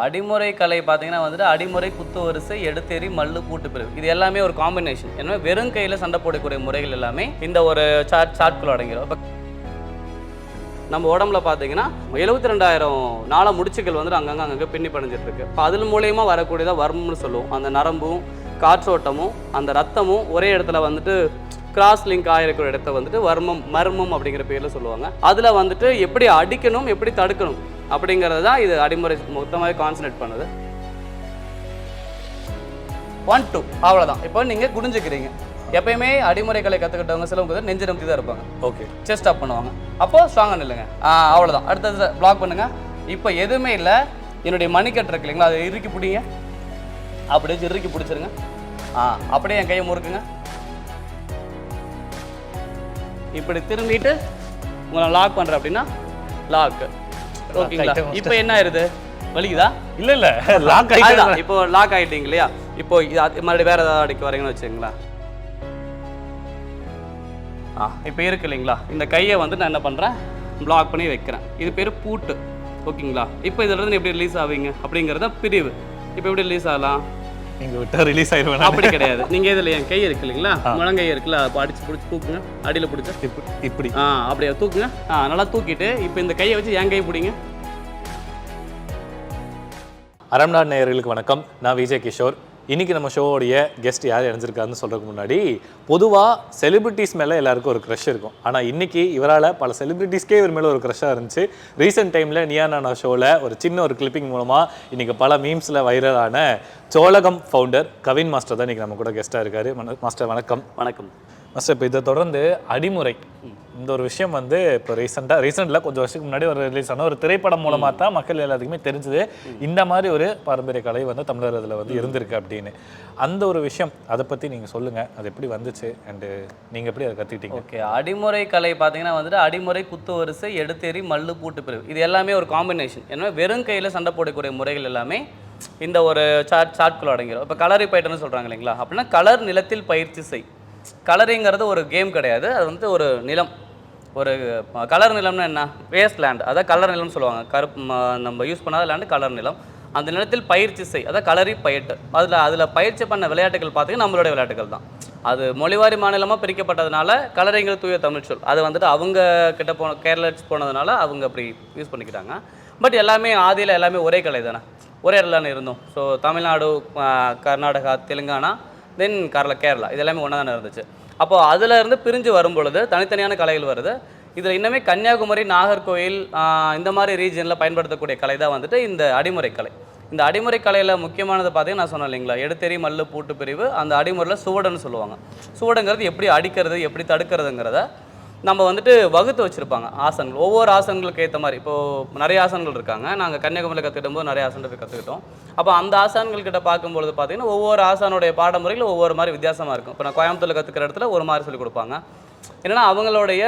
அடிமுறை கலை பார்த்தீங்கன்னா வந்துட்டு அடிமுறை குத்து வரிசை எடுத்தெறி மல்லு கூட்டு பிரிவு. இது எல்லாமே ஒரு காம்பினேஷன் எனவே வெறும் கையில் சண்டை போடக்கூடிய முறைகள் எல்லாமே இந்த ஒரு சாட் சாட்குள்ள அடங்கிடும். இப்போ நம்ம உடம்புல பார்த்தீங்கன்னா எழுபத்தி ரெண்டாயிரம் நாள முடிச்சுகள் வந்துட்டு அங்கங்கே அங்கங்கே பின்னி பணிஞ்சிட்டு இருக்கு. இப்போ அதன் மூலியமாக வரக்கூடியதாக வர்மம்னு சொல்லுவோம். அந்த நரம்பும் காற்றோட்டமும் அந்த ரத்தமும் ஒரே இடத்துல வந்துட்டு கிராஸ் லிங்க் ஆகிருக்கிற இடத்த வந்துட்டு வர்மம் மர்மம் அப்படிங்கிற பேரில் சொல்லுவாங்க. அதில் வந்துட்டு எப்படி அடிக்கணும் எப்படி தடுக்கணும்? அப்படிங்கிறது தான் இது அடிமுறை மொத்தமாகவே கான்சன்ட்ரேட் பண்ணுது. ஒன் டூ அவ்வளோதான் இப்போ நீங்கள் குடிஞ்சுக்கிறீங்க. எப்பயுமே அடிமுறை கலை கற்றுக்கிட்டவங்க சிலவங்க நெஞ்சு நம்பி தான் இருப்பாங்க. ஓகே செஸ்ட் அப் பண்ணுவாங்க. அப்போ ஸ்ட்ராங்காக நில்லுங்க. ஆ அவ்வளோதான் அடுத்தது பிளாக் பண்ணுங்க. இப்போ எதுவுமே இல்லை. என்னுடைய மணிக்கட்டு இருக்கு இல்லைங்களா அதை இறுக்கி பிடிங்க. அப்படியே இறுக்கி பிடிச்சிருங்க. ஆ அப்படியே என் கையை முறுக்குங்க. இப்படி திரும்பிட்டு உங்களை லாக் பண்ணுறேன் அப்படின்னா லாக் ஓகேங்களா? இப்போ என்ன ஆயிருது? வலிக்குதா? இல்ல இல்ல லாக் அதுதான் இப்போ லாக் ஆயிட்டீங்க இல்லையா? இப்போ மறுபடியும் வேற ஏதாவது அடிக்க வரீங்கன்னு வச்சுங்களேன் ஆ இப்போ இருக்கு இல்லைங்களா? இந்த கையை வந்து நான் என்ன பண்ணுறேன் பிளாக் பண்ணி வைக்கிறேன். இது பேர் பூட்டு. ஓகேங்களா? இப்போ இதுல இருந்து எப்படி ரிலீஸ் ஆவீங்க? அப்படிங்கிறது பிரிவு. இப்போ எப்படி ரிலீஸ் ஆகலாம்? நீங்க விட்டா ரிலீஸ் ஆயிருவேன் அப்படி கிடையாது. நீங்க இதுல என் கை இருக்கு இல்லைங்களா? முழங்கை இருக்குல்ல அப்போ அடிச்சு பிடிச்சி தூக்குங்க. அடியில் பிடிச்சி. இப்படி இப்படி. ஆ அப்படியே தூக்குங்க. ஆ நல்லா தூக்கிட்டு இப்போ இந்த கையை வச்சு என் கை பிடிங்க. அறம்நாடு நேயர்களுக்கு வணக்கம். நான் விஜய் கிஷோர். இன்னைக்கு நம்ம ஷோவோடைய கெஸ்ட் யார் இணைஞ்சிருக்காருன்னு சொல்றதுக்கு முன்னாடி பொதுவாக செலிபிரிட்டிஸ் மேலே எல்லாருக்கும் ஒரு க்ரஷ் இருக்கும். ஆனால் இன்னைக்கு இவரால் பல செலிபிரிட்டிஸ்க்கே இவர் மேலே ஒரு க்ரஷ்ஷாக இருந்துச்சு. ரீசெண்ட் டைமில் நியானானா ஷோவில் ஒரு சின்ன ஒரு கிளிப்பிங் மூலமாக இன்னைக்கு பல மீம்ஸில் வைரலான சோழகம் ஃபவுண்டர் கவின் மாஸ்டர் தான் இன்னைக்கு நம்ம கூட கெஸ்ட்டாக இருக்காரு. மாஸ்டர் வணக்கம். வணக்கம். மாஸ்டர் இப்போ இதை தொடர்ந்து அடிமுறை. இந்த ஒரு விஷயம் வந்து இப்போ ரீசெண்டாக ரீசெண்டில் கொஞ்சம் வருஷத்துக்கு முன்னாடி ஒரு ரிலீஸ் ஆன ஒரு திரைப்படம் மூலமாக தான் மக்கள் எல்லாத்துக்குமே தெரிஞ்சது. இந்த மாதிரி ஒரு பாரம்பரிய கலை வந்து தமிழர் இதில் வந்து இருந்திருக்கு அப்படின்னு. அந்த ஒரு விஷயம் அதை பற்றி நீங்கள் சொல்லுங்கள் அது எப்படி வந்துச்சு? அண்டு நீங்கள் எப்படி அதை கற்றுக்கிட்டீங்க ஓகே அடிமுறை கலை பார்த்தீங்கன்னா வந்துட்டு அடிமுறை குத்து வரிசை எடுத்தெறி மல்லு பூட்டு பிரிவு. இது எல்லாமே ஒரு காம்பினேஷன் எனவே வெறும் கையில் சண்டை போடக்கூடிய முறைகள் எல்லாமே இந்த ஒரு சாட் சாட்குள்ள அடங்கிடும் இப்போ கலரி பயிட்டர்னு சொல்கிறாங்க இல்லைங்களா? அப்படின்னா கலர் நிலத்தில் பயிற்சி செய். கலரிங்கிறது ஒரு கேம் கிடையாது. அது வந்து ஒரு நிலம். ஒரு கலர் நிலம்னா என்ன? வேஸ்ட் லேண்ட் அதான் கலர் நிலம்னு சொல்லுவாங்க. கருப்பு நம்ம யூஸ் பண்ணாத லேண்டு கலர் நிலம். அந்த நிலத்தில் பயிற்சி செய். அதான் கலரி பயிட்டு. அதில் அதில் பயிற்சி பண்ண விளையாட்டுகள் பார்த்தீங்கன்னா நம்மளுடைய விளையாட்டுகள் தான். அது மொழிவாரி மாநிலமாக பிரிக்கப்பட்டதுனால கலரிங்கள் தூய தமிழ் சொல். அது வந்துட்டு அவங்க கிட்ட போன கேரளாஸ் போனதுனால அவங்க அப்படி யூஸ் பண்ணிக்கிட்டாங்க. பட் எல்லாமே ஆதியில் எல்லாமே ஒரே கலை தானே. ஒரே இடத்துல இருந்தோம். ஸோ தமிழ்நாடு கர்நாடகா தெலுங்கானா தென் கேரளா கேரளா. இது எல்லாமே ஒன்றா தானே இருந்துச்சு. அப்போ அதுல இருந்து பிரிஞ்சு வரும் பொழுது தனித்தனியான கலைகள் வருது. இதில் இன்னுமே கன்னியாகுமரி நாகர்கோவில் இந்த மாதிரி ரீஜனில் பயன்படுத்தக்கூடிய கலை தான் வந்துட்டு இந்த அடிமுறை கலை. இந்த அடிமுறை கலையில் முக்கியமானது பார்த்தீங்கன்னா நான் சொன்னேன் இல்லைங்களா எடுத்தெறி மல்லு பூட்டு பிரிவு அந்த அடிமுறையில் சுவடுன்னு சொல்லுவாங்க. சுவடுங்கிறது எப்படி அடிக்கிறது எப்படி தடுக்கிறதுங்கிறத நம்ம வந்துட்டு வகுத்து வச்சுருப்பாங்க ஆசனங்கள். ஒவ்வொரு ஆசனங்களுக்கு ஏற்ற மாதிரி. இப்போது நிறைய ஆசனங்கள் இருக்காங்க. நாங்கள் கன்னியாகுமரியில் கற்றுக்கிடும் போது நிறைய ஆசனங்கள் கற்றுக்கிட்டோம் அப்போ அந்த ஆசான்கள் கிட்ட பார்க்கும்பொழுது பார்த்தீங்கன்னா ஒவ்வொரு ஆசானுடைய பாடமுறையில் ஒவ்வொரு மாதிரி வித்தியாசமாக இருக்கும். இப்போ நான் கோயம்புத்தூரில் கற்றுக்கிற இடத்துல ஒரு மாதிரி சொல்லிக் கொடுப்பாங்க. என்னன்னா அவங்களுடைய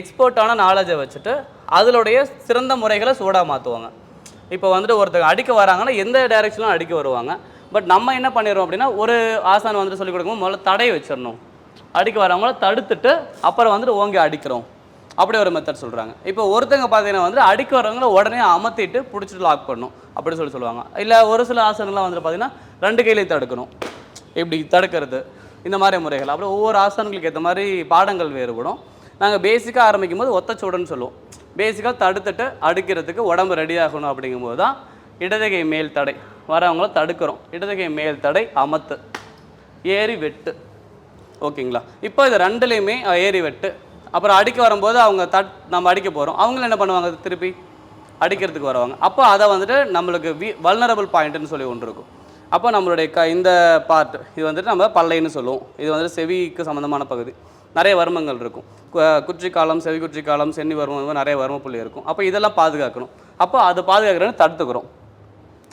எக்ஸ்பர்ட்டான நாலேஜை வச்சுட்டு அதனுடைய சிறந்த முறைகளை சூடாக மாற்றுவாங்க இப்போ வந்துட்டு ஒருத்தங்க அடிக்க வராங்கன்னா எந்த டைரெக்ஷனும் அடிக்க வருவாங்க. பட் நம்ம என்ன பண்ணிடுவோம் அப்படின்னா ஒரு ஆசான் வந்துட்டு சொல்லிக் கொடுக்கும்போது முதல்ல தடை வச்சிடணும். அடிக்க வரவங்கள தடுத்துட்டு அப்புறம் வந்துட்டு ஓங்கி அடிக்கிறோம். அப்படி ஒரு மெத்தட் சொல்கிறாங்க இப்போ ஒருத்தங்க பார்த்தீங்கன்னா வந்து அடிக்க வரவங்கள உடனே அமர்த்திட்டு பிடிச்சிட்டு லாக் பண்ணணும். அப்படி சொல்லி சொல்லுவாங்க. இல்லை ஒரு சில ஆசனங்கள்லாம் வந்துட்டு பார்த்தீங்கன்னா ரெண்டு கையிலையும் தடுக்கணும். இப்படி தடுக்கிறது இந்த மாதிரி முறைகள். அப்புறம் ஒவ்வொரு ஆசனங்களுக்கு ஏற்ற மாதிரி பாடங்கள் வேறுபடும். நாங்கள் பேசிக்காக ஆரம்பிக்கும் போது ஒத்தச்சூடுன்னு சொல்லுவோம். பேசிக்காக தடுத்துட்டு அடிக்கிறதுக்கு உடம்பு ரெடி ஆகணும் அப்படிங்கும்போது தான் இடதுகை மேல் தடை. வரவங்கள தடுக்கிறோம். இடதுகை மேல் தடை அமத்து. ஏறி வெட்டு. ஓகேங்களா? இப்போ இது ரெண்டுலேயுமே ஏறி வெட்டு. அப்புறம் அடிக்க வரும்போது அவங்க தட் நம்ம அடிக்க போகிறோம் அவங்களும் என்ன பண்ணுவாங்க திருப்பி? அடிக்கிறதுக்கு வருவாங்க. அப்போ அதை வந்துட்டு நம்மளுக்கு வி வல்னரபிள் பாயிண்ட்டுன்னு சொல்லி ஒன்று இருக்கும். அப்போ நம்மளுடைய க இந்த பார்ட் இது வந்துட்டு நம்ம பல்லைன்னு சொல்லுவோம். இது வந்துட்டு செவிக்கு சம்மந்தமான பகுதி. நிறைய வர்மங்கள் இருக்கும். கு- குற்றிக்காலம் செவி குற்றிக்காலம் சென்னி வர்மம் நிறைய வர்ம புள்ளி இருக்கும். அப்போ இதெல்லாம் பாதுகாக்கணும். அப்போ அது பாதுகாக்கிறேன்னு தடுத்துக்கிறோம்.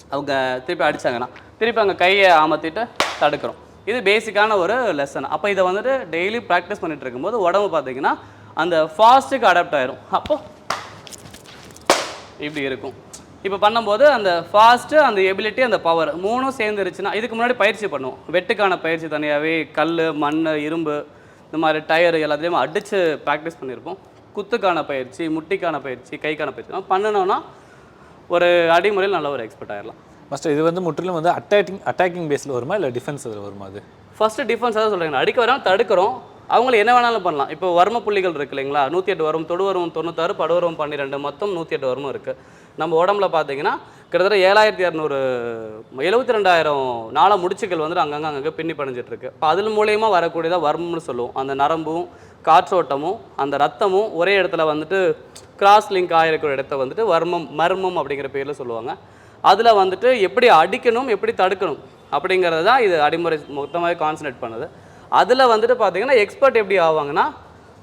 அவங்க திருப்பி அடித்தாங்கன்னா திருப்பி அங்கே கையை அமர்த்திட்டு தடுக்கிறோம். இது பேசிக்கான ஒரு லெசன் அப்போ இதை வந்துட்டு டெய்லி ப்ராக்டிஸ் பண்ணிட்டு இருக்கும்போது உடம்பு பார்த்தீங்கன்னா அந்த ஃபாஸ்ட்டுக்கு அடாப்ட் ஆயிரும். அப்போ இப்படி இருக்கும். இப்போ பண்ணும்போது அந்த ஃபாஸ்ட்டு அந்த எபிலிட்டி அந்த பவர் மூணும் சேர்ந்துருச்சுன்னா இதுக்கு முன்னாடி பயிற்சி பண்ணுவோம். வெட்டுக்கான பயிற்சி தனியாகவே கல் மண் இரும்பு இந்த மாதிரி டயர் எல்லாத்தையும் அடித்து ப்ராக்டிஸ் பண்ணியிருப்போம் குத்துக்கான பயிற்சி முட்டிக்கான பயிற்சி கைக்கான பயிற்சி. பண்ணினோன்னா ஒரு அடிமுறையில் நல்ல ஒரு எக்ஸ்பர்ட் ஆயிடலாம் மாஸ்டர் இது வந்து முற்றிலும் வந்து அட்டாக்கிங் அட்டாக்கிங் பேஸில் வருமா இல்லை டிஃபென்ஸ் இதில் வருமா அது? ஃபஸ்ட்டு டிஃபென்ஸ் தான் சொல்கிறேன் அடிக்க வரோம் தடுக்கிறோம். அவங்கள என்ன வேணாலும் பண்ணலாம். இப்போ வர்ம புள்ளிகள் இருக்கு இல்லைங்களா? நூற்றி எட்டு வரும் தொடு வரும் தொண்ணூத்தாறு படுவரும் பன்னிரெண்டு. மொத்தம் நூற்றி எட்டு வரும் இருக்குது நம்ம உடம்புல பார்த்தீங்கன்னா கிட்டத்தட்ட ஏழாயிரத்தி இரநூறு எழுபத்தி ரெண்டாயிரம் நாள முடிச்சுகள் வந்துட்டு அங்கங்கே அங்கங்கே பின்னி பணிஞ்சிட்ருக்கு இப்போ அதில் மூலயமா வரக்கூடியதாக வர்மம்னு சொல்லுவோம். அந்த நரம்பும் காற்றோட்டமும் அந்த ரத்தமும் ஒரே இடத்துல வந்துட்டு கிராஸ் லிங்க் ஆகிருக்கிற இடத்த வந்துட்டு வர்மம் மர்மம் அப்படிங்கிற பேரில் சொல்லுவாங்க. அதில் வந்துட்டு எப்படி அடிக்கணும் எப்படி தடுக்கணும் அப்படிங்கிறது தான் இது அடிமுறை மொத்தமாகவே கான்சன்ட்ரேட் பண்ணுது. அதில் வந்துட்டு பார்த்தீங்கன்னா எக்ஸ்பர்ட் எப்படி ஆவாங்கன்னா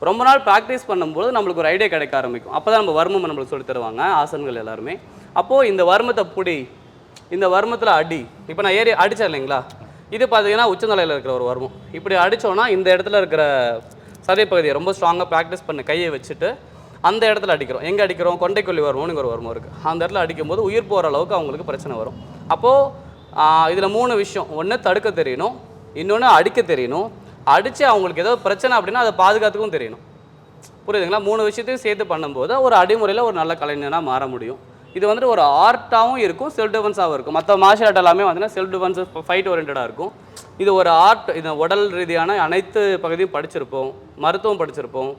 ரொம்ப நாள் ப்ராக்டிஸ் பண்ணும்போது நம்மளுக்கு ஒரு ஐடியா கிடைக்க ஆரம்பிக்கும். அப்போ தான் நம்ம வர்மம் நம்மளுக்கு சொல்லி தருவாங்க ஆசன்கள் எல்லாருமே. அப்போது இந்த வர்மத்தை புடி இந்த வர்மத்தில் அடி இப்போ நான் ஏறி அடித்தேன் இல்லைங்களா? இது பார்த்தீங்கன்னா உச்சநிலையில் இருக்கிற ஒரு வர்மம். இப்படி அடித்தோன்னா இந்த இடத்துல இருக்கிற சதைப்பகுதியை ரொம்ப ஸ்ட்ராங்காக ப்ராக்டிஸ் பண்ண கையை வச்சுட்டு அந்த இடத்துல அடிக்கிறோம். எங்கே அடிக்கிறோம்? கொண்டைக்கொல்லி வருமோனுங்கிற ஒரு வருமம் இருக்குது அந்த இடத்துல அடிக்கும்போது உயிர் போகிற அளவுக்கு அவங்களுக்கு பிரச்சனை வரும். அப்போது இதில் மூணு விஷயம். ஒன்று தடுக்க தெரியணும். இன்னொன்று அடிக்க தெரியணும். அடித்து அவங்களுக்கு ஏதோ பிரச்சனை அப்படின்னா அதை பாதுகாத்துக்கும் தெரியணும். புரியுதுங்களா? மூணு விஷயத்தையும் சேர்த்து பண்ணும்போது ஒரு அடிமுறையில் ஒரு நல்ல கலைஞனாக மாற முடியும். இது வந்துட்டு ஒரு ஆர்ட்டாகவும் இருக்கும் செல்ஃப் டிஃபென்ஸாகவும் இருக்கும். மற்ற மார்ஷல் ஆர்ட் எல்லாமே பார்த்தீங்கன்னா செல்ஃப் டிஃபென்ஸ் ஃபைட் ஓரியன்டாக இருக்கும். இது ஒரு ஆர்ட் இது உடல் ரீதியான அனைத்து பகுதியும் படிச்சிருப்போம். மருத்துவம் படிச்சிருப்போம்.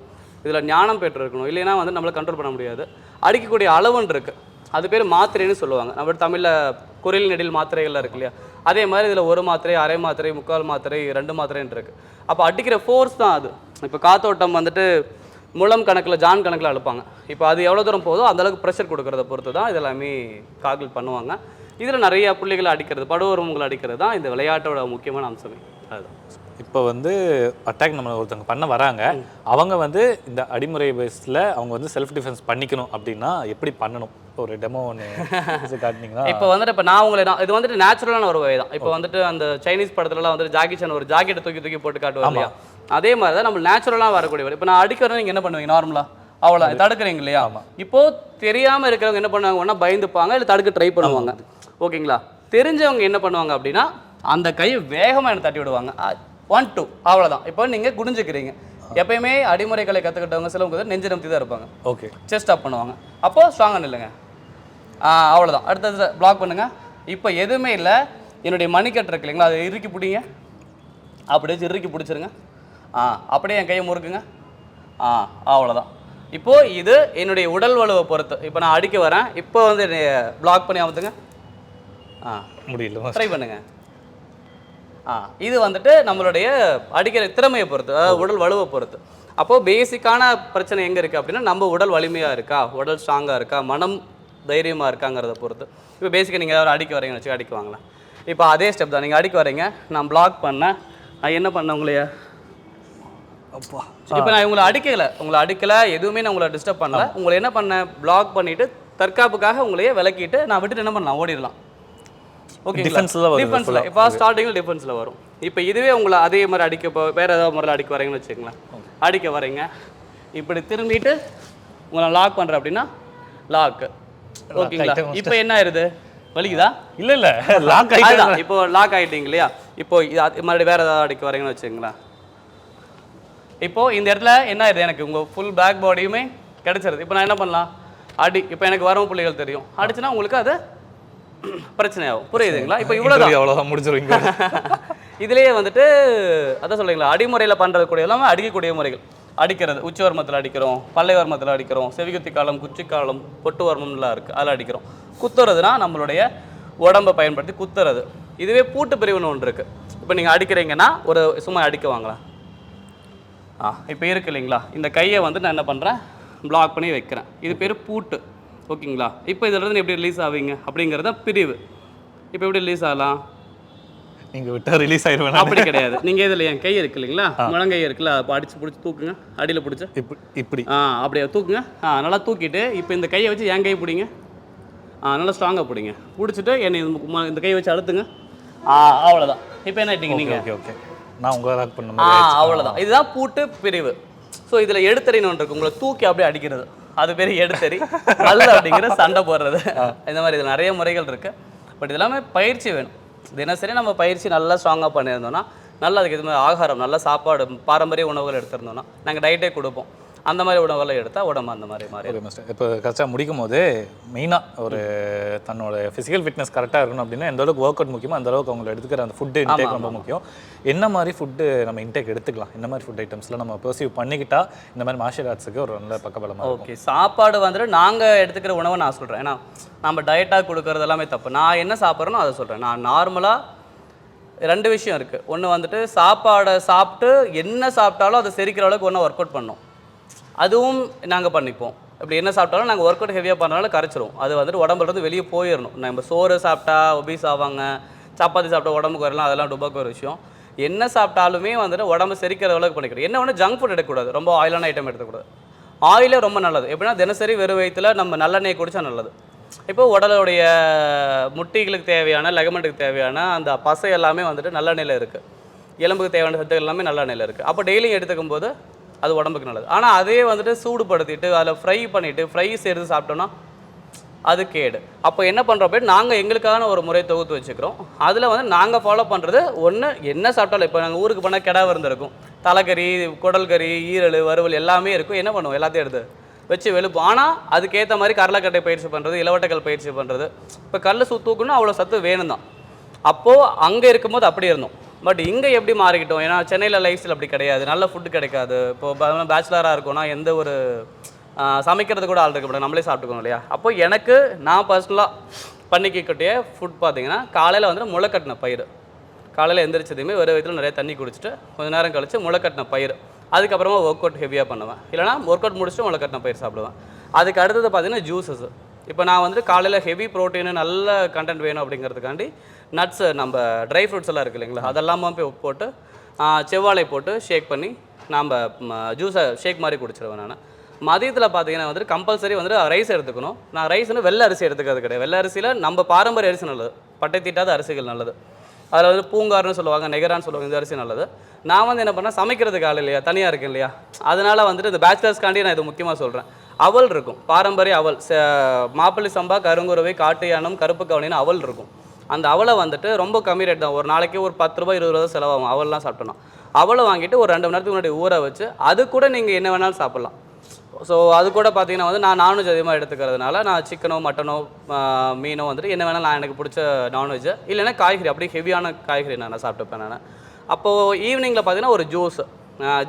இதில் ஞானம் பெற்றிருக்கணும். இல்லைன்னா வந்து நம்மளை கண்ட்ரோல் பண்ண முடியாது. அடிக்கக்கூடிய அளவுன்னு இருக்குது அது பேர் மாத்திரைன்னு சொல்லுவாங்க. நம்ம தமிழில் குரில் நெடில் மாத்திரைகள்லாம் இருக்கு இல்லையா? அதே மாதிரி இதில் ஒரு மாத்திரை அரை மாத்திரை முக்கால் மாத்திரை ரெண்டு மாத்திரைன்னு இருக்குது அப்போ அடிக்கிற ஃபோர்ஸ் தான் அது. இப்போ காத்தோட்டம் வந்துட்டு முழம் கணக்கில் ஜான் கணக்கில் அழுப்பாங்க. இப்போ அது எவ்வளோ தூரம் போதோ அந்தளவுக்கு ப்ரெஷர் கொடுக்குறத பொறுத்து தான் இதெல்லாமே கால்குலேட் பண்ணுவாங்க. இதில் நிறைய புள்ளிகளை அடிக்கிறது படுவரவங்களை அடிக்கிறது தான் இந்த விளையாட்டோட முக்கியமான அம்சமே. அதுதான். இப்போ வந்து அட்டாக் நம்ம ஒருத்தவங்க பண்ண வராங்க அவங்க வந்து இந்த அடிமுறை பேஸில் அவங்க வந்து செல்ஃப் டிஃபென்ஸ் பண்ணிக்கணும் அப்படின்னா எப்படி பண்ணணும்? ஒரு டெமோ ஒன்று காட்டினீங்கன்னா. இப்போ வந்துட்டு இப்போ நான் உங்களை இது வந்துட்டு நேச்சுரலான ஒரு வகை தான். இப்போ வந்துட்டு அந்த சைனீஸ் படத்துலலாம் வந்துட்டு ஜாக்கி சான் ஒரு ஜாக்கெட்டை தூக்கி தூக்கி போட்டு காட்டுவாங்க இல்லையா? அதே மாதிரி தான் நம்ம நேச்சுரலாக வரக்கூடிய இப்போ நான் அடிக்கிறேன் நீங்கள் என்ன பண்ணுவீங்க? நார்மலாக அவ்வளோ தடுக்கிறீங்க இல்லையா? இப்போ தெரியாமல் இருக்கிறவங்க என்ன பண்ணுவாங்க ஒன்றா பயந்துப்பாங்க இல்லை தடுக்க ட்ரை பண்ணுவாங்க. ஓகேங்களா? தெரிஞ்சவங்க என்ன பண்ணுவாங்க அப்படின்னா அந்த கையை வேகமாக என்ன தட்டி விடுவாங்க. ஒன் டூ அவ்வளோதான் இப்போ நீங்கள் குடிஞ்சுக்கிறீங்க. எப்பயுமே அடிமுறை கலை கற்றுக்கிட்டவங்க சிலவங்க நெஞ்சு நம்பி தான் இருப்பாங்க. ஓகே செஸ்ட் அப் பண்ணுவாங்க. அப்போ ஸ்ட்ராங்காக நில்லுங்க. ஆ அவ்வளோதான் அடுத்தது பிளாக் பண்ணுங்க. இப்போ எதுவுமே இல்லை. என்னுடைய மணிக்கட்டு இருக்கு இல்லைங்களா அதை இறுக்கி பிடிங்க. அப்படியே இறுக்கி பிடிச்சிருங்க. ஆ அப்படியே என் கையை முறுக்குங்க. ஆ அவ்வளோதான் இப்போது இது என்னுடைய உடல் வலுவை பொறுத்து. இப்போ நான் அடிக்க வரேன். இப்போ வந்து பிளாக் பண்ணி அமுத்துங்க. ஆ. முடியல ட்ரை பண்ணுங்க. ஆ இது வந்துட்டு நம்மளுடைய அடிக்கிற திறமையை பொறுத்து அதாவது உடல் வலுவை பொறுத்து. அப்போது பேசிக்கான பிரச்சனை எங்கே இருக்குது அப்படின்னா நம்ம உடல் வலிமையாக இருக்கா உடல் ஸ்ட்ராங்காக இருக்கா மனம் தைரியமாக இருக்காங்கிறத பொறுத்து. இப்போ பேசிக்காக நீங்கள் ஏதாவது அடிக்க வரீங்கன்னு வச்சு அடிக்க வாங்கலாம். இப்போ அதே ஸ்டெப் தான். நீங்கள் அடிக்க வரீங்க நான் பிளாக் பண்ணேன். நான் என்ன பண்ணேன் உங்களைய? அப்பா. இப்போ நான் உங்களை அடிக்கல உங்களை அடிக்கல எதுவுமே நான் உங்களை டிஸ்டர்ப் பண்ணல. உங்களை என்ன பண்ணேன்? பிளாக் பண்ணிட்டு தற்காப்புக்காக உங்களையே விலக்கிட்டு நான் விட்டுட்டு என்ன பண்ணலாம்? ஓடிடலாம். வருது டிஃபென்ஸில் இப்போ ஸ்டார்டிங்கில் டிஃபென்ஸில் வரும். இப்போ இதுவே உங்களை அதே மாதிரி அடிக்க வேறு ஏதாவது முறையில் அடிக்க வரீங்கன்னு வச்சுக்கங்களேன். அடிக்க வரீங்க. இப்படி திரும்பிட்டு உங்களை லாக் பண்ணுறேன் அப்படின்னா லாக்கு ஓகேங்களா? இப்போ என்ன ஆயிருது? வலிக்குதா? இல்ல இல்ல. லாக் அதுதான். இப்போ லாக் ஆகிட்டீங்க இல்லையா? இப்போ இது மறுபடியும் வேறு ஏதாவது அடிக்க வரீங்கன்னு வச்சுங்களேன் இப்போ இந்த இடத்துல என்ன ஆயிருது? எனக்கு உங்கள் ஃபுல் பேக் பாடியுமே கிடைச்சிருது. இப்போ நான் என்ன பண்ணலாம்? அடி இப்போ எனக்கு வரவு புள்ளிகள் தெரியும். அடிச்சுன்னா உங்களுக்கு அது பிரச்சனையாகும். புரியுதுங்களா? இப்போ இவ்வளோ அவ்வளோதான் முடிச்சிருவீங்க இதுலேயே வந்துட்டு அதான் சொல்றீங்களா? அடிமுறையில் பண்ணுறது கூட எல்லாமே அடிக்கக்கூடிய முறைகள். அடிக்கிறது. உச்சவர்மத்தில் அடிக்கிறோம் பல்லை வர்மத்தில் அடிக்கிறோம் செவிகுத்தி காலம் குச்சி காலம் பொட்டு வர்மம்லாம் இருக்குது அதில் அடிக்கிறோம். குத்துறதுனா நம்மளுடைய உடம்பை பயன்படுத்தி குத்துறது. இதுவே பூட்டு பிரிவுன்னு ஒன்று இருக்குது இப்போ நீங்கள் அடிக்கிறீங்கன்னா ஒரு சும்மா அடிக்க வாங்கலாம். ஆ இப்போ இருக்கு இல்லைங்களா? இந்த கையை வந்து நான் என்ன பண்ணுறேன் பிளாக் பண்ணி வைக்கிறேன். இது பேர் பூட்டு. ஓகேங்களா? இப்போ இதிலிருந்து எப்படி ரிலீஸ் ஆவீங்க? அப்படிங்கிறது பிரிவு. இப்போ எப்படி ரிலீஸ் ஆகலாம்? நீங்க விட்டா ரிலீஸ் ஆயிடுவேன் அப்படி கிடையாது. நீங்க இதுல என் கை இருக்கு இல்லைங்களா? முழங்கை இருக்குல்ல அப்போ அடிச்சு பிடிச்சி தூக்குங்க. அடியில பிடிச்சி. இப்படி இப்படி. ஆ அப்படியே தூக்குங்க. ஆ நல்லா தூக்கிட்டு இப்போ இந்த கையை வச்சு என் கை பிடிங்க. ஆ நல்லா ஸ்ட்ராங்காக பிடிங்க. பிடிச்சிட்டு என்னை இந்த கையை வச்சு அழுத்துங்க. ஆ அவ்வளோதான் இப்போ என்ன ஆயிட்டீங்க நீங்க? ஓகே ஓகே நான் உங்களை லாக் பண்ண ஆ. அவ்வளோதான் இதுதான் பூட்டு பிரிவு. ஸோ இதில் எடுத்தறின்னு ஒன்று இருக்கு. உங்களை தூக்கி அப்படியே அடிக்கிறது. அது பேர் எடுத்தறி. நல்ல அப்படிங்கிற சண்டை போடுறது. இந்த மாதிரி இதில் நிறைய முறைகள் இருக்கு. பட் இதெல்லாமே பயிற்சி வேணும். தினசரி நம்ம பயிற்சி நல்லா ஸ்ட்ராங்காக பண்ணியிருந்தோம்னா நல்லா அதுக்கு இது மாதிரி ஆகாரம் நல்ல சாப்பாடு பாரம்பரிய உணவுகள் எடுத்திருந்தோம்னா நாங்கள் டயட்டே கொடுப்போம். அந்த மாதிரி உணவெல்லாம் எடுத்தால் உடம்பு அந்த மாதிரி மாறி ஓகே மாஸ்டர் இப்போ கரெக்டாக முடிக்கும் போது மெயினாக ஒரு தன்னோட ஃபிசிக்கல் ஃபிட்னஸ் கரெக்டாக இருக்கணும் அப்படின்னா எந்த அளவுக்கு ஒர்க் அவுட் முக்கியமோ அந்த அளவுக்கு அவங்க எடுத்துக்கிற அந்த ஃபுட்டு இன்டேக் ரொம்ப முக்கியம். என்ன மாதிரி ஃபுட்டு நம்ம இன்டேக் எடுத்துக்கலாம்? என்ன மாதிரி ஃபுட் ஐட்டம்ஸ்லாம் நம்ம பர்சீவ் பண்ணிக்கிட்டா இந்த மாதிரி மார்ஷியல் ஆர்ட்ஸுக்கு ஒரு நல்ல பக்கபலமாக ஓகே சாப்பாடு வந்துட்டு நாங்கள் எடுத்துக்கிற உணவை நான் சொல்கிறேன் ஏன்னா நம்ம டயட்டாக கொடுக்கறது எல்லாமே தப்பு. நான் என்ன சாப்பிட்றேனோ அதை சொல்கிறேன் நான் நார்மலாக ரெண்டு விஷயம் இருக்குது ஒன்று வந்துட்டு சாப்பாடை சாப்பிட்டு என்ன சாப்பிட்டாலும் அதை செரிக்கிற அளவுக்கு ஒன்று ஒர்க் அவுட் பண்ணோம். அதுவும் நாங்கள் பண்ணிப்போம். இப்படி என்ன சாப்பிட்டாலும் நாங்கள் ஒர்க் அவுட் ஹெவியாக பண்ணனால கரைச்சிரும். அது வந்துட்டு உடம்புலேருந்து வெளியே போயிடணும் நம்ம சோறு சாப்பிட்டா ஒபீஸ் ஆவாங்க சப்பாத்தி சாப்பிட்டா உடம்புக்கு வரலாம் அதெல்லாம் டுபாக்கு ஒரு விஷயம். என்ன சாப்பிட்டாலுமே வந்துட்டு உடம்பு செரிக்கிற அளவுக்கு பண்ணிக்கிறோம் என்ன ஒன்று ஜங்க் ஃபுட் எடுக்கக்கூடாது. ரொம்ப ஆயிலான ஐட்டம் எடுக்கக்கூடாது ஆயிலே ரொம்ப நல்லது. எப்படின்னா தினசரி வெறும் வயிற்றுல நம்ம நல்லெண்ணெய் குடித்தா நல்லது. இப்போ உடலுடைய முட்டிகளுக்கு தேவையான லெகமெண்ட்டுக்கு தேவையான அந்த பசை எல்லாமே வந்துட்டு நல்லெண்ணெயில் இருக்குது எலும்புக்கு தேவையான சத்துக்கள் எல்லாமே நல்லெண்ணெயில் இருக்குது அப்போ டெய்லியும் எடுத்துக்கும் போது அது உடம்புக்கு நல்லது. ஆனால் அதே வந்துட்டு சூடுபடுத்திட்டு அதில் ஃப்ரை பண்ணிவிட்டு ஃப்ரை சேர்த்து சாப்பிட்டோன்னா அது கேடு. அப்போ என்ன பண்ணுறோம் அப்படின்னு நாங்கள் எங்களுக்கான ஒரு முறை தொகுத்து வச்சுக்கிறோம். அதில் வந்து நாங்கள் ஃபாலோ பண்ணுறது ஒன்று என்ன சாப்பிட்டாலும் இப்போ நாங்கள் ஊருக்கு போனால் கிடா இருந்திருக்கும் தலைக்கறி குடல் கறி ஈரல் வறுவல் எல்லாமே இருக்கும். என்ன பண்ணுவோம்? எல்லாத்தையும் எடுத்து வச்சு வெளுப்போம். ஆனால் அதுக்கேற்ற மாதிரி கடலைக்கட்டை பயிற்சி பண்ணுறது இளவட்டக்கல் பயிற்சி பண்ணுறது இப்போ கல் சு தூக்குன்னா அவ்வளோ சத்து வேணும் தான் அப்போது அங்கே இருக்கும்போது அப்படி இருந்தோம். பட் இங்கே எப்படி மாறிக்கிட்டோம்? ஏன்னா சென்னையில் லைஃப் ஸ்டைல் அப்படி கிடையாது. நல்ல ஃபுட்டு கிடைக்காது. இப்போ பேச்சுலராக இருக்கோம்னா எந்த ஒரு சமைக்கிறது கூட ஆள் இருக்க மாட்டாங்க. நம்மளே சாப்பிட்டுக்கோங்க இல்லையா? அப்போ எனக்கு நான் பர்சனலாக பண்ணிக்கக்கூடிய ஃபுட் பார்த்தீங்கன்னா காலையில் வந்து முளைக்கட்டின பயிர் காலையில் எந்திரிச்சதுமே ஒரு வயதில் நிறைய தண்ணி குடிச்சிட்டு கொஞ்ச நேரம் கழித்து முளைக்கட்டின பயிர் அதுக்கப்புறமா ஒர்க் அவுட் ஹெவியாக பண்ணுவேன். இல்லைனா ஒர்க் அவுட் முடிச்சுட்டு முளைக்கட்டின பயிர் சாப்பிடுவேன். அதுக்கு அடுத்தது பார்த்தீங்கன்னா ஜூஸஸ் இப்போ நான் வந்து காலையில் ஹெவி ப்ரோட்டீனு நல்ல கண்டென்ட் வேணும் அப்படிங்கிறதுக்காண்டி நட்ஸு நம்ம ட்ரை ஃப்ரூட்ஸ் எல்லாம் இருக்குது இல்லைங்களா? அதெல்லாம் போய் போட்டு செவ்வாழை போட்டு ஷேக் பண்ணி நாம் ஜூஸை ஷேக் மாதிரி குடிச்சிருவேன் நான். மதியத்தில் பார்த்தீங்கன்னா வந்துட்டு கம்பல்சரி வந்துட்டு ரைஸ் எடுத்துக்கணும். நான் ரைஸ்னு வெள்ளை அரிசி எடுத்துக்கிறது கிடையாது. வெள்ளை அரிசியில் நம்ம பாரம்பரிய அரிசி நல்லது. பட்டை தீட்டாத அரிசிகள் நல்லது. அதில் வந்து பூங்கார்னு சொல்லுவாங்க நெகரான்னு சொல்லுவாங்க இந்த அரிசி நல்லது. நான் வந்து என்ன பண்ணேன் சமைக்கிறதுக்கு ஆள் இல்லையா? தனியாக இருக்கேன் இல்லையா? அதனால் வந்துட்டு இந்த பேச்சுலர்ஸ்காண்டி நான் இது முக்கியமாக சொல்கிறேன் அவல் இருக்கும். பாரம்பரிய அவல். ச- மாப்பிள்ளை சம்பா கருங்குருவை காட்டு யானம் கருப்பு கவனின்னு அவல் இருக்கும். அந்த அவலை வந்துட்டு ரொம்ப கம்மி ரேட் தான். ஒரு நாளைக்கு ஒரு பத்து ரூபாய் இருபது ரூபா செலவாகும். அவல்லாம் சாப்பிட்டோம்னா. அவலை வாங்கிட்டு ஒரு ரெண்டு மணி நேரத்துக்கு முன்னாடி ஊற வச்சு அது கூட நீங்கள் என்ன வேணாலும் சாப்பிட்லாம். ஸோ அது கூட பார்த்தீங்கன்னா வந்து நான் நான்வெஜ் அதிகமாக எடுத்துக்கிறதுனால நான் சிக்கனோ மட்டனோ மீனோ வந்துட்டு என்ன வேணாலும் நான் எனக்கு பிடிச்ச நான்வெஜ் இல்லைன்னா காய்கறி அப்படியே ஹெவியான காய்கறி நான் சாப்பிட்டுப்பேன் நான். அப்போது ஈவினிங்கில் பார்த்தீங்கன்னா ஒரு ஜூஸ்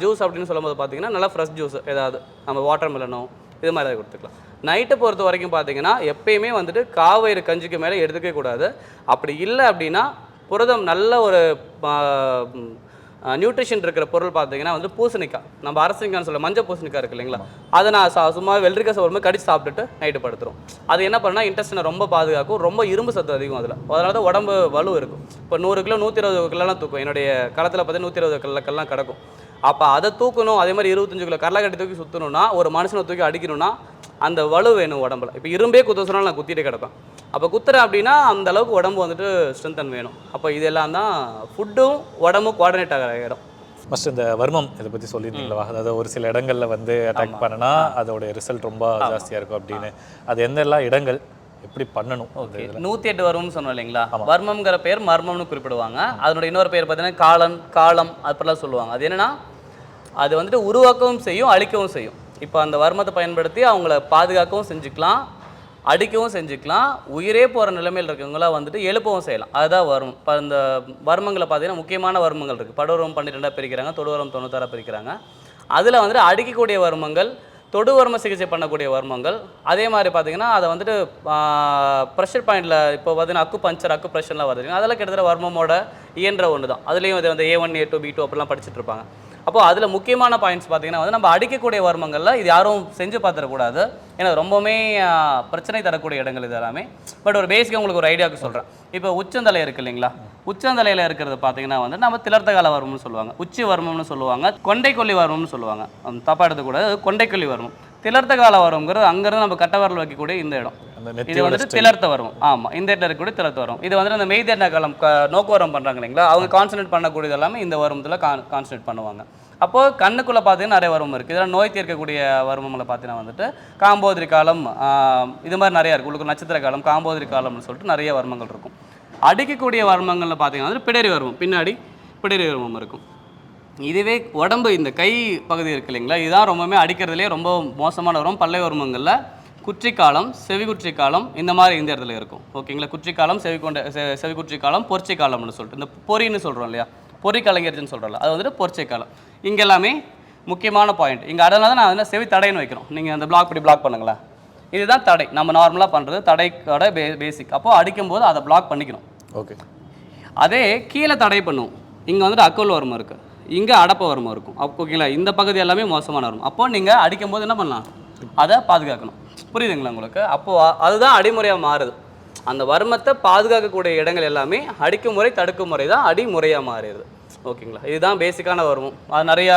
ஜூஸ் அப்படின்னு சொல்லும்போது பார்த்தீங்கன்னா நல்லா ஃப்ரெஷ் ஜூஸ் ஏதாவது நம்ம வாட்டர் மெலனோ இது மாதிரி ஏதாவது கொடுத்துக்கலாம். நைட்டை பொறுத்த வரைக்கும் பார்த்தீங்கன்னா எப்பயுமே வந்துட்டு காவேறு கஞ்சிக்கு மேலே எடுத்துக்கவே கூடாது. அப்படி இல்லை அப்படின்னா புரதம் நல்ல ஒரு நியூட்ரிஷன் இருக்கிற பொருள் பார்த்தீங்கன்னா வந்து பூசணிக்காய். நம்ம அரசிங்கான்னு சொல்ல மஞ்சள் பூசணிக்காய் இருக்கு இல்லைங்களா? அதை நான் சா சும்மா வெள்ளரிக்காய் சோறுமே கடிச்சு சாப்பிட்டுட்டு நைட்டு படுத்துரும் அது என்ன பண்ணால் இன்டெஸ்டினை ரொம்ப பாதுகாக்கும். ரொம்ப இரும்பு சத்து அதிகம் அதில். அதனால தான் உடம்பு வலு இருக்கும். இப்போ நூறு கிலோ நூற்றி இருபது கிலோலாம் தூக்கும். என்னுடைய களத்தில் பார்த்தா நூற்றி இருபது கிலோக்கெல்லாம் கிடக்கும். அப்போ அதை தூக்கணும். அதே மாதிரி இருபத்தஞ்சு கிலோ கடலை கட்டி தூக்கி சுற்றணும்னா ஒரு மனுஷனை தூக்கி அடிக்கணும்னா அந்த வலு வேணும் உடம்புல. இப்போ இரும்பே குத்த சொன்னால் நான் குத்திட்டு கிடப்பேன். அப்போ குத்துறேன் அப்படின்னா அந்த அளவுக்கு உடம்பு வந்துட்டு ஸ்ட்ரென்தன் வேணும். அப்போ இதெல்லாம் தான் ஃபுட்டும் உடம்பும் கோஆர்டினேட் ஆகிற இடம். ஃபர்ஸ்ட் இந்த வர்மம் இதை பற்றி சொல்லியிருந்தீங்களா? அதாவது ஒரு சில இடங்கள்ல வந்து அட்டாக் பண்ணனா அதோட ரிசல்ட் ரொம்ப ஜாஸ்தியா இருக்கும் அப்படின்னு. அது எந்த எல்லாம் இடங்கள் எப்படி பண்ணணும் இதுல? நூற்றி எட்டு வர்மம்னு சொன்னோம் இல்லைங்களா? வர்மம்ங்கிற பேர் மர்மம்னு குறிப்பிடுவாங்க. அதனுடைய இன்னொரு பேர் பார்த்தீங்கன்னா காலன் காலம் அப்படிலாம் சொல்லுவாங்க. அது என்னன்னா அது வந்துட்டு உருவாக்கவும் செய்யும் அழிக்கவும் செய்யும். இப்போ அந்த வர்மத்தை பயன்படுத்தி அவங்கள பாதுகாக்கவும் செஞ்சுக்கலாம் அடிக்கவும் செஞ்சுக்கலாம் உயிரே போகிற நிலைமையில் இருக்கவங்களாம் வந்துட்டு எழுப்பவும் செய்யலாம். அதுதான் வரும். இப்போ இந்த வர்மங்களை பார்த்தீங்கன்னா முக்கியமான வர்மங்கள் இருக்குது படுவரம் பன்னிரெண்டாக பிரிக்கிறாங்க தொடுவரம் தொண்ணூத்தாறாக பிரிக்கிறாங்க. அதில் வந்துட்டு அடிக்கக்கூடிய வர்மங்கள் தொடுவர்ம சிகிச்சை பண்ணக்கூடிய வர்மங்கள் அதே மாதிரி பார்த்தீங்கன்னா அதை வந்துட்டு ப்ரெஷர் பாயிண்டில் இப்போ பார்த்தீங்கன்னா அக்கு பஞ்சர் அக்கு ப்ரெஷர்லாம் வருது அதெல்லாம் கிட்டத்தட்ட வர்மமோட இயன்ற ஒன்று தான் அதுலேயும் இது வந்து A one A two B two அப்படிலாம் படிச்சுட்டு இருப்பாங்க. அப்போ அதில் முக்கியமான பாயிண்ட்ஸ் பார்த்தீங்கன்னா வந்து நம்ம அடிக்கக்கூடிய வர்மங்களில் இது யாரும் செஞ்சு பார்த்துடக்கூடாது. ஏன்னா ரொம்பவுமே பிரச்சனை தரக்கூடிய இடங்கள் இது எல்லாமே. பட் ஒரு பேசிக்காக உங்களுக்கு ஒரு ஐடியாவுக்கு சொல்கிறேன் இப்போ உச்சந்தலை இருக்கு இல்லைங்களா? உச்சந்தலையில் இருக்கிறது பார்த்தீங்கன்னா வந்து நம்ம திலர்த்த கால வர்மம்னு சொல்லுவாங்க. உச்சி வர்மம்னு சொல்லுவாங்க. கொண்டைக்கொல்லி வர்மம்னு சொல்லுவாங்க. தப்பாக எடுத்துக்கூடாது. கொண்டைக்கொல்லி வர்மம். திலர்த்த கால வர்மங்கிறது அங்கேருந்து நம்ம கட்டவரல் வைக்கக்கூடிய இந்த இடம். இது வந்துட்டு திலர்த்த வரும். ஆமா இந்த இடத்துல இருக்கக்கூடிய திலர்த்த வரும். இது வந்துட்டு அந்த மெய்தேர்ன காலம் நோக்குவரம் பண்றாங்க இல்லைங்களா? அவங்க கான்சன்ட்ரேட் பண்ணக்கூடியது எல்லாமே இந்த வருமத்தில் கான் கான்சன்ட்ரேட் பண்ணுவாங்க. அப்போ கண்ணுக்குள்ள பார்த்தீங்கன்னா நிறைய வருமம் இருக்குது இதெல்லாம் நோய் தீர்க்கக்கூடிய வருமங்களை பார்த்தீங்கன்னா வந்துட்டு காம்போதிரி காலம் இது மாதிரி நிறைய இருக்கு. உங்களுக்கு நட்சத்திர காலம் காம்போதிரி காலம்னு சொல்லிட்டு நிறைய வர்மங்கள் இருக்கும். அடிக்கக்கூடிய வர்மங்கள்ல பார்த்தீங்கன்னா வந்து பிடரி வர்மம். பின்னாடி பிடரி வர்மம் இருக்கும். இதுவே உடம்பு இந்த கை பகுதி இருக்கு இல்லைங்களா? இதுதான் ரொம்பவுமே அடிக்கிறதுலே ரொம்ப மோசமான வரும் பல்லை வருமங்களில் குற்றிக்காலம் செவிகுற்றி காலம் இந்த மாதிரி இந்த இடத்துல இருக்கும். ஓகேங்களா? குற்றிக்காலம் செவிகொண்ட செ- செவிகுற்றி காலம் பொற்சை காலம்னு சொல்லிட்டு. இந்த பொறின்னு சொல்கிறோம் இல்லையா? பொறி கலைஞர்னு சொல்கிறோம்ல அது வந்துட்டு பொற்சை காலம். இங்கே எல்லாமே முக்கியமான பாயிண்ட் இங்கே அதனால தான் நான் வந்து செவி தடைன்னு வைக்கிறோம். நீங்கள் அந்த பிளாக் இப்படி பிளாக் பண்ணுங்களேன். இதுதான் தடை. நம்ம நார்மலாக பண்ணுறது தடைக்கோட பே பேசிக் அப்போது அடிக்கும்போது அதை பிளாக் பண்ணிக்கணும். ஓகே அதே கீழே தடை பண்ணும் இங்கே வந்துட்டு அக்கோல் வருமா இருக்கு. இங்கே அடப்ப வருமா இருக்கும். அப்போ ஓகேங்களா? இந்த பகுதி எல்லாமே மோசமான வரும் அப்போ நீங்கள் அடிக்கும் போது என்ன பண்ணலாம்? அதை பாதுகாக்கணும். புரியுதுங்களா உங்களுக்கு? அப்போது அதுதான் அடிமுறையாக மாறுது. அந்த வர்மத்தை பாதுகாக்கக்கூடிய இடங்கள் எல்லாமே அடிக்கும் முறை தடுக்கும் முறை தான் அடிமுறையாக மாறிடுது. ஓகேங்களா? இதுதான் பேசிக்கான வருமம் அது நிறையா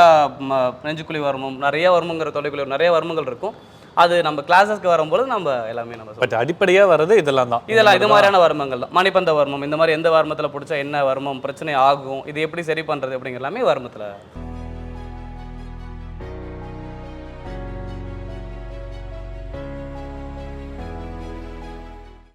ம, நெஞ்சுக்குழி வருமம் நிறைய வருமங்கிற தொலைக்குழி நிறைய வருமங்கள் இருக்கும். அது நம்ம கிளாஸஸ்க்கு வரும்போது நம்ம எல்லாமே நம்ம பட் அடிப்படையாக வர்றது இதெல்லாம் தான். இதெல்லாம் இது மாதிரியான வர்மங்கள் தான். மணிப்பந்த வர்மம் இந்த மாதிரி எந்த வர்மத்தில் பிடிச்சா என்ன வர்மம் பிரச்சனை ஆகும் இது எப்படி சரி பண்ணுறது அப்படிங்கிற எல்லாமே வர்மத்தில்